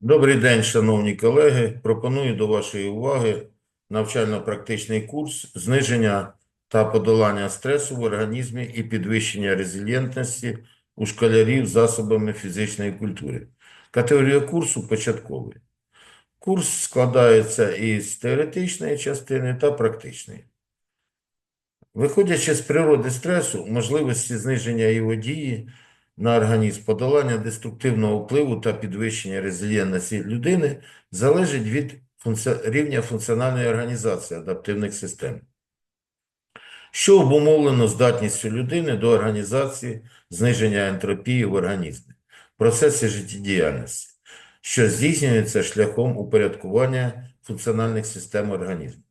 Добрий день, шановні колеги. Пропоную до вашої уваги навчально-практичний курс зниження та подолання стресу в організмі і підвищення резильєнтності у школярів засобами фізичної культури. Категорія курсу початковий. Курс складається із теоретичної частини та практичної. Виходячи з природи стресу, можливості зниження його дії на організм, подолання деструктивного впливу та підвищення резильєнтності людини залежить від функці- рівня функціональної організації адаптивних систем, що обумовлено здатністю людини до організації зниження ентропії в організмі, процеси життєдіяльності, що здійснюється шляхом упорядкування функціональних систем організму.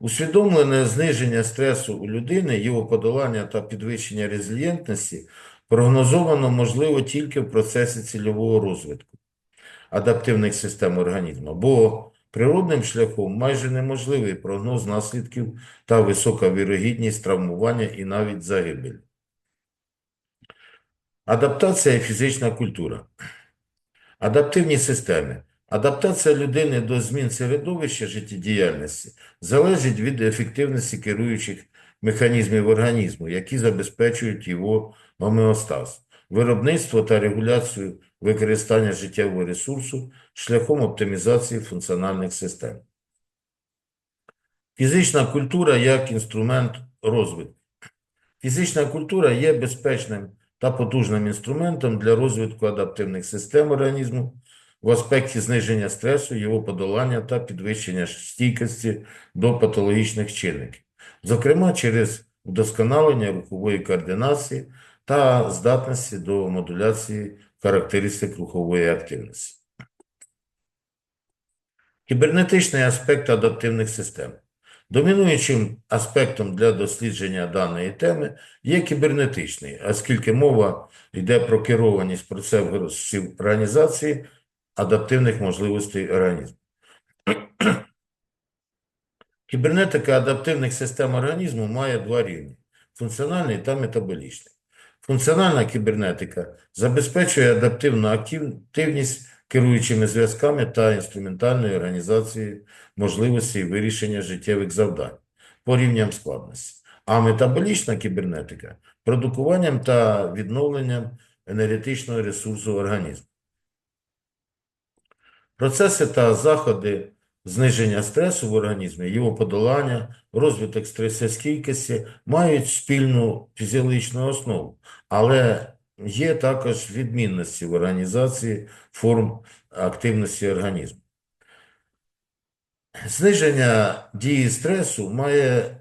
Усвідомлене зниження стресу у людини, його подолання та підвищення резильєнтності прогнозовано можливо тільки в процесі цільового розвитку адаптивних систем організму, бо природним шляхом майже неможливий прогноз наслідків та висока вірогідність травмування і навіть загибелі. Адаптація і фізична культура. Адаптивні системи. Адаптація людини до змін середовища життєдіяльності залежить від ефективності керуючих механізмів організму, які забезпечують його гомеостаз, виробництво та регуляцію використання життєвого ресурсу шляхом оптимізації функціональних систем. Фізична культура як інструмент розвитку. Фізична культура є безпечним та потужним інструментом для розвитку адаптивних систем організму в аспекті зниження стресу, його подолання та підвищення стійкості до патологічних чинників, зокрема через вдосконалення рухової координації та здатності до модуляції характеристик рухової активності. Кібернетичний аспект адаптивних систем. Домінуючим аспектом для дослідження даної теми є кібернетичний, оскільки мова йде про керованість процесів організації адаптивних можливостей організму. Кібернетика адаптивних систем організму має два рівні – функціональний та метаболічний. Функціональна кібернетика забезпечує адаптивну активність керуючими зв'язками та інструментальною організацією можливостей вирішення життєвих завдань по складності. А метаболічна кібернетика – продукуванням та відновленням енергетичного ресурсу організму. Процеси та заходи зниження стресу в організмі, його подолання, розвиток стресостійкості мають спільну фізіологічну основу, але є також відмінності в організації форм активності організму. Зниження дії стресу має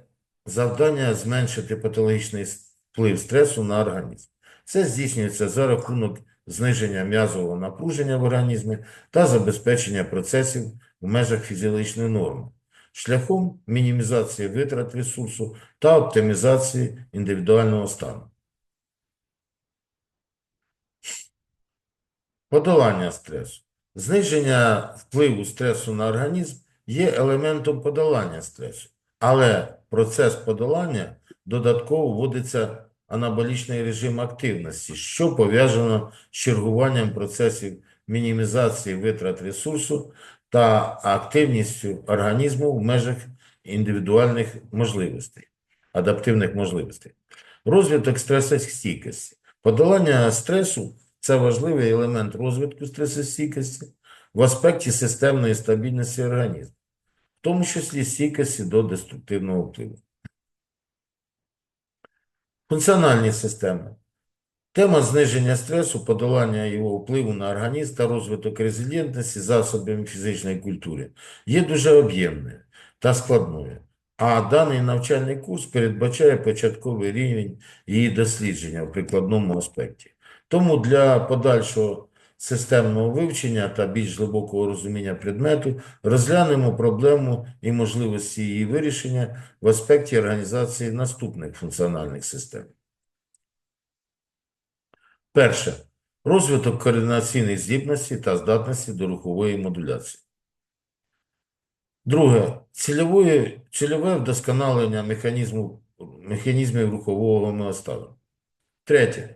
завдання зменшити патологічний вплив стресу на організм. Це здійснюється за рахунок зниження м'язового напруження в організмі та забезпечення процесів в межах фізіологічної норми, шляхом мінімізації витрат ресурсу та оптимізації індивідуального стану. Подолання стресу. Зниження впливу стресу на організм є елементом подолання стресу, але процес подолання додатково вводиться анаболічний режим активності, що пов'язано з чергуванням процесів мінімізації витрат ресурсу та активністю організму в межах індивідуальних можливостей, адаптивних можливостей. Розвиток стресостійкості. Подолання стресу – це важливий елемент розвитку стресостійкості в аспекті системної стабільності організму, в тому числі стійкості до деструктивного впливу. Функціональні системи. Тема зниження стресу, подолання його впливу на організм та розвиток резильєнтності засобами фізичної культури є дуже об'ємною та складною, а даний навчальний курс передбачає початковий рівень її дослідження в прикладному аспекті. Тому для подальшого системного вивчення та більш глибокого розуміння предмету розглянемо проблему і можливості її вирішення в аспекті організації наступних функціональних систем. Перше. Розвиток координаційних здібностей та здатності до рухової модуляції. Друге. Цільової, цільове вдосконалення механізму, механізмів рухового гомеостазу. Третє.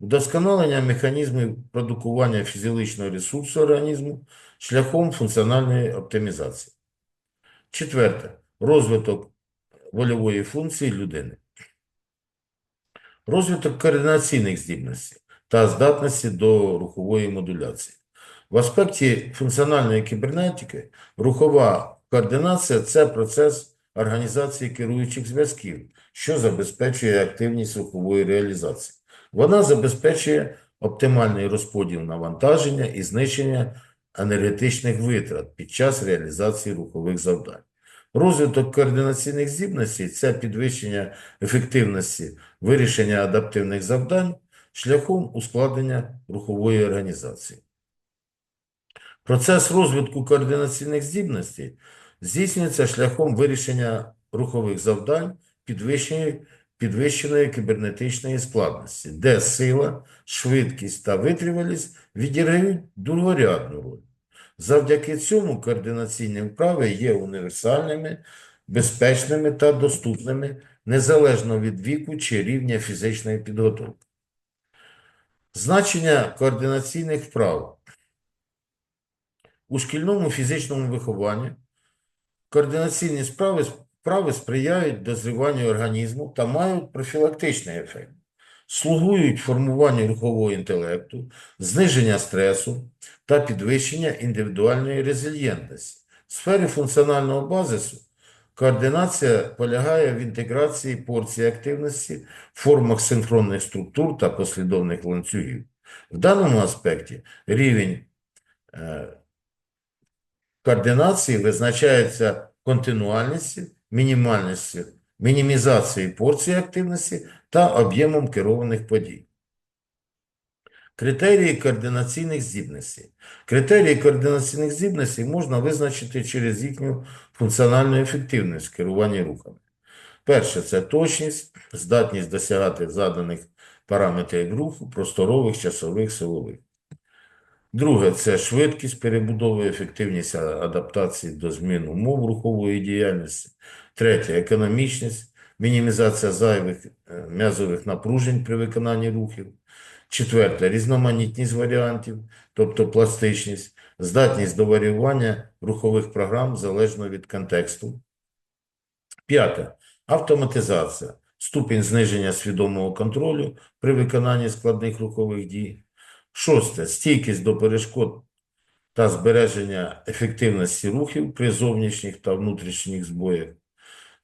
Вдосконалення механізмів продукування фізіологічного ресурсу організму шляхом функціональної оптимізації. Четверте. Розвиток вольової функції людини. Розвиток координаційних здібностей та здатності до рухової модуляції. В аспекті функціональної кібернетики рухова координація – це процес організації керуючих зв'язків, що забезпечує активність рухової реалізації. Вона забезпечує оптимальний розподіл навантаження і знищення енергетичних витрат під час реалізації рухових завдань. Розвиток координаційних здібностей – це підвищення ефективності вирішення адаптивних завдань шляхом ускладнення рухової організації. Процес розвитку координаційних здібностей здійснюється шляхом вирішення рухових завдань підвищеної, підвищеної кібернетичної складності, де сила, швидкість та витривалість відіграють другорядну роль. Завдяки цьому координаційні вправи є універсальними, безпечними та доступними незалежно від віку чи рівня фізичної підготовки. Значення координаційних вправ у шкільному фізичному вихованні координаційні справи, вправи сприяють дозріванню організму та мають профілактичний ефект, слугують формуванню рухового інтелекту, зниження стресу та підвищення індивідуальної резильєнтності. В сфері функціонального базису координація полягає в інтеграції порцій активності, формах синхронних структур та послідовних ланцюгів. В даному аспекті рівень е, координації визначається континуальністю, мінімальністю, мінімізацією порції активності та об'ємом керованих подій. Критерії координаційних здібностей. Критерії координаційних здібностей можна визначити через їхню функціональну ефективність в керуванні рухами. Перше – це точність, здатність досягати заданих параметрів руху, просторових, часових, силових. Друге – це швидкість перебудови, ефективність адаптації до змін умов рухової діяльності. Третє – економічність, мінімізація зайвих е, м'язових напружень при виконанні рухів. Четверте – різноманітність варіантів, тобто пластичність, здатність до варіювання рухових програм залежно від контексту. П'яте – автоматизація, ступінь зниження свідомого контролю при виконанні складних рухових дій. Шосте – стійкість до перешкод та збереження ефективності рухів при зовнішніх та внутрішніх збоях.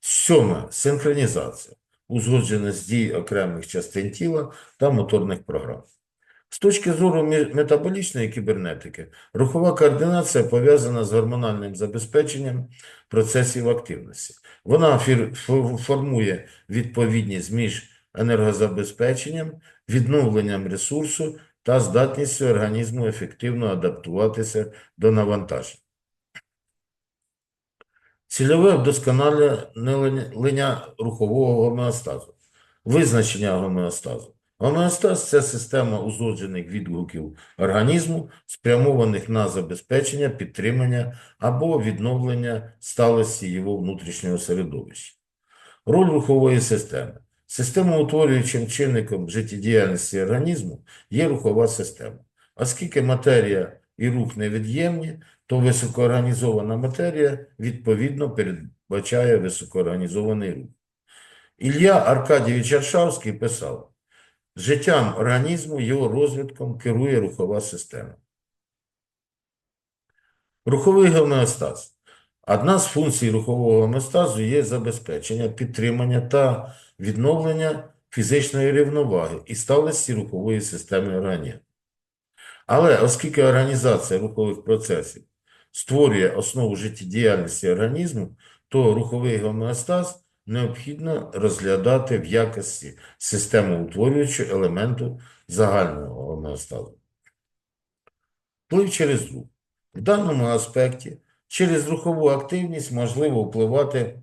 Сьоме – синхронізація, узгодженість дій окремих частин тіла та моторних програм. З точки зору метаболічної кібернетики, рухова координація пов'язана з гормональним забезпеченням процесів активності. Вона формує відповідність між енергозабезпеченням, відновленням ресурсу та здатністю організму ефективно адаптуватися до навантажень. Цільове вдосконалення рухового гомеостазу. Визначення гомеостазу. Гомеостаз – це система узгоджених відгуків організму, спрямованих на забезпечення, підтримання або відновлення сталості його внутрішнього середовища. Роль рухової системи. Системоутворюючим чинником життєдіяльності організму є рухова система. Оскільки матерія і рух невід'ємні, то високоорганізована матерія відповідно передбачає високоорганізований рух. Ілля Аркадійович Аршавський писав, життям організму, його розвитком керує рухова система. Руховий гомеостаз. Одна з функцій рухового гомеостазу є забезпечення, підтримання та відновлення фізичної рівноваги і сталості рухової системи організму. Але оскільки організація рухових процесів створює основу життєдіяльності організму, то руховий гомеостаз необхідно розглядати в якості системоутворюючого елементу загального гомеостазу. Вплив через рух. В даному аспекті через рухову активність можливо впливати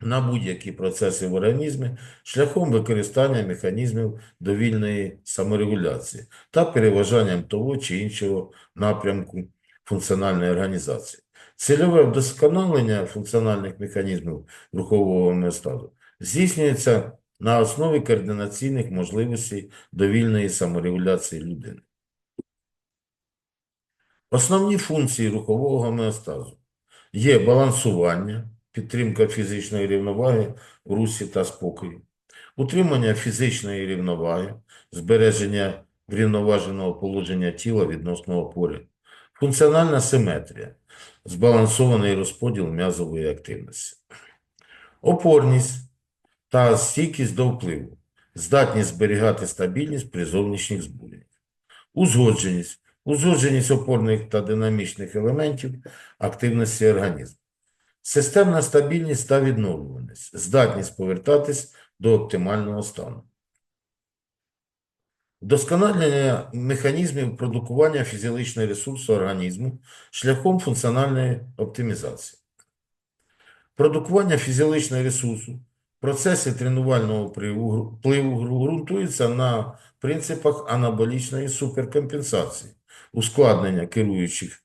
на будь-які процеси в організмі шляхом використання механізмів довільної саморегуляції та переважанням того чи іншого напрямку функціональної організації. Цільове вдосконалення функціональних механізмів рухового гомеостазу здійснюється на основі координаційних можливостей довільної саморегуляції людини. Основні функції рухового гомеостазу є балансування, підтримка фізичної рівноваги в русі та спокою, утримання фізичної рівноваги, збереження врівноваженого положення тіла відносно опори, функціональна симетрія, збалансований розподіл м'язової активності, опорність та стійкість до впливу, здатність зберігати стабільність при зовнішніх збуреннях, узгодженість, узгодженість опорних та динамічних елементів активності організму, системна стабільність та відновлюваність, здатність повертатись до оптимального стану. Вдосконалення механізмів продукування фізіологічного ресурсу організму шляхом функціональної оптимізації. Продукування фізіологічного ресурсу в процесі тренувального впливу ґрунтується на принципах анаболічної суперкомпенсації, ускладнення керуючих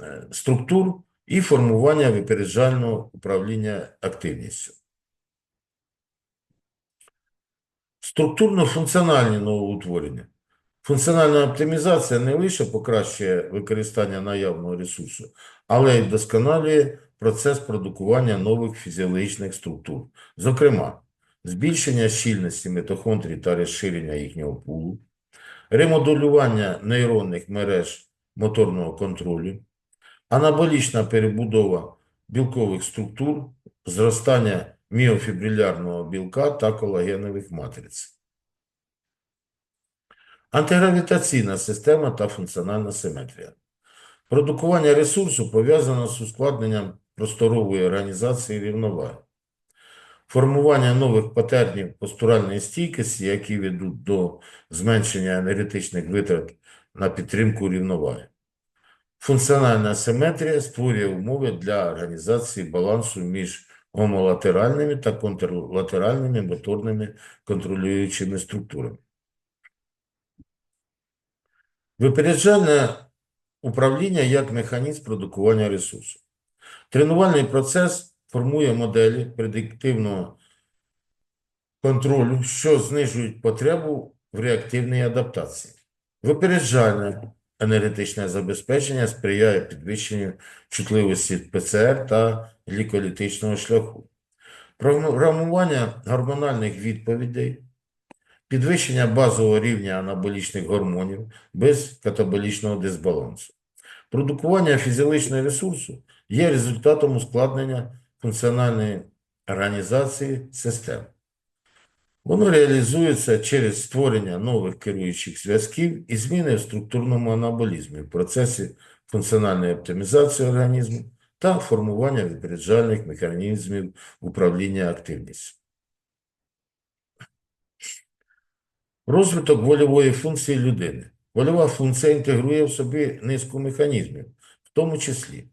е, структур і формування випереджального управління активністю. Структурно-функціональні новоутворення. Функціональна оптимізація не лише покращує використання наявного ресурсу, але й вдосконалює процес продукування нових фізіологічних структур. Зокрема, збільшення щільності митохондрій та розширення їхнього пулу, ремоделювання нейронних мереж моторного контролю, анаболічна перебудова білкових структур, зростання міофібрилярного білка та колагенових матриць. Антигравітаційна система та функціональна симетрія. Продукування ресурсу пов'язано з ускладненням просторової організації рівноваги. Формування нових патернів постуральної стійкості, які ведуть до зменшення енергетичних витрат на підтримку рівноваги. Функціональна симетрія створює умови для організації балансу між гомолатеральними та контрлатеральними моторними контролюючими структурами. Випереджальне управління як механізм продукування ресурсу. Тренувальний процес формує моделі предиктивного контролю, що знижують потребу в реактивній адаптації. Випереджальне енергетичне забезпечення сприяє підвищенню чутливості ПЦР та гліколітичного шляху. Програмування гормональних відповідей, підвищення базового рівня анаболічних гормонів без катаболічного дисбалансу. Продукування фізіологічного ресурсу є результатом ускладнення функціональної організації систем. Воно реалізується через створення нових керуючих зв'язків і зміни в структурному анаболізмі в процесі функціональної оптимізації організму та формування випереджальних механізмів управління активністю. Розвиток вольової функції людини. Вольова функція інтегрує в собі низку механізмів, в тому числі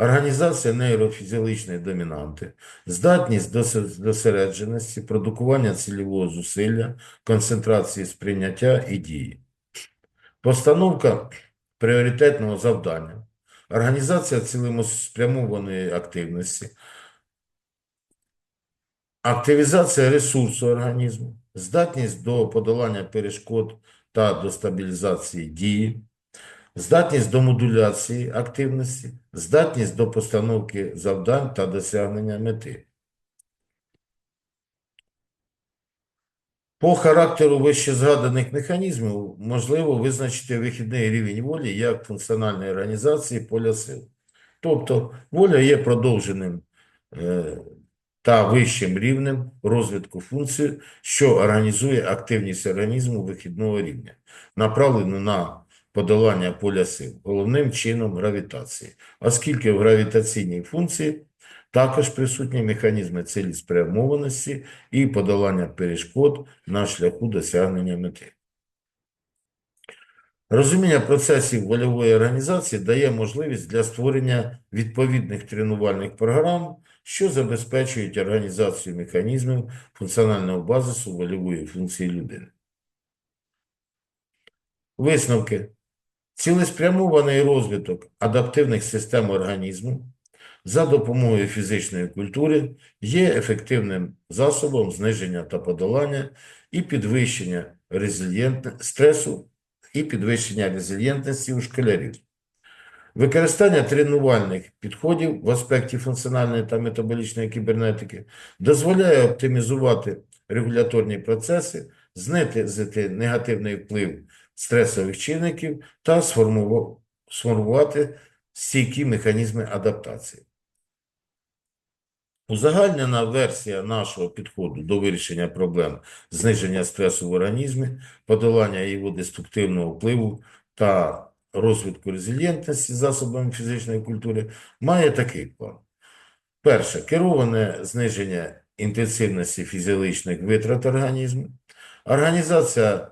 організація нейрофізіологічної домінанти, здатність до зосередженості, продукування цільового зусилля, концентрації сприйняття і дії, постановка пріоритетного завдання, організація цілеспрямованої активності, активізація ресурсу організму, здатність до подолання перешкод та до стабілізації дії, здатність до модуляції активності, здатність до постановки завдань та досягнення мети. По характеру вищезгаданих механізмів можливо визначити вихідний рівень волі як функціональної організації поля сил. Тобто воля є продовженим е, та вищим рівнем розвитку функцій, що організує активність організму вихідного рівня, направлену на подолання поля сил, головним чином гравітації, оскільки в гравітаційній функції також присутні механізми цілеспрямованості і подолання перешкод на шляху досягнення мети. Розуміння процесів вольової організації дає можливість для створення відповідних тренувальних програм, що забезпечують організацію механізмів функціонального базису вольової функції людини. Висновки. Цілеспрямований розвиток адаптивних систем організму за допомогою фізичної культури є ефективним засобом зниження та подолання і підвищення стресу і підвищення резильєнтності у школярів. Використання тренувальних підходів в аспекті функціональної та метаболічної кібернетики дозволяє оптимізувати регуляторні процеси, знизити негативний вплив стресових чинників та сформувати стійкі механізми адаптації. Узагальнена версія нашого підходу до вирішення проблем зниження стресу в організмі, подолання його деструктивного впливу та розвитку резильєнтності засобами фізичної культури має такий план. Перше, кероване зниження інтенсивності фізіологічних витрат організму, організація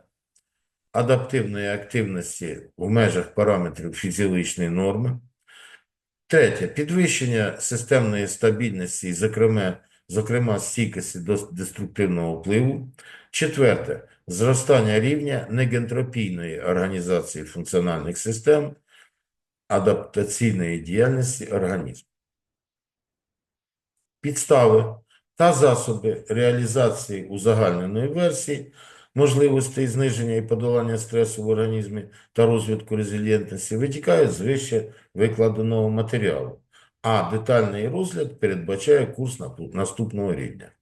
адаптивної активності в межах параметрів фізіологічної норми. Третє, підвищення системної стабільності, зокрема, зокрема стійкості до деструктивного впливу. Четверте, зростання рівня негентропійної організації функціональних систем, адаптаційної діяльності організму. Підстави та засоби реалізації узагальненої версії можливостей зниження і подолання стресу в організмі та розвитку резилієнтності витікають з вище викладеного матеріалу, а детальний розгляд передбачає курс наступного рівня.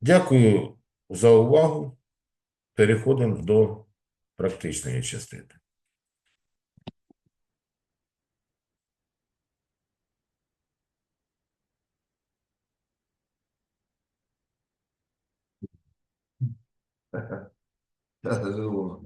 Дякую за увагу. Переходимо до практичної частини. Це зло.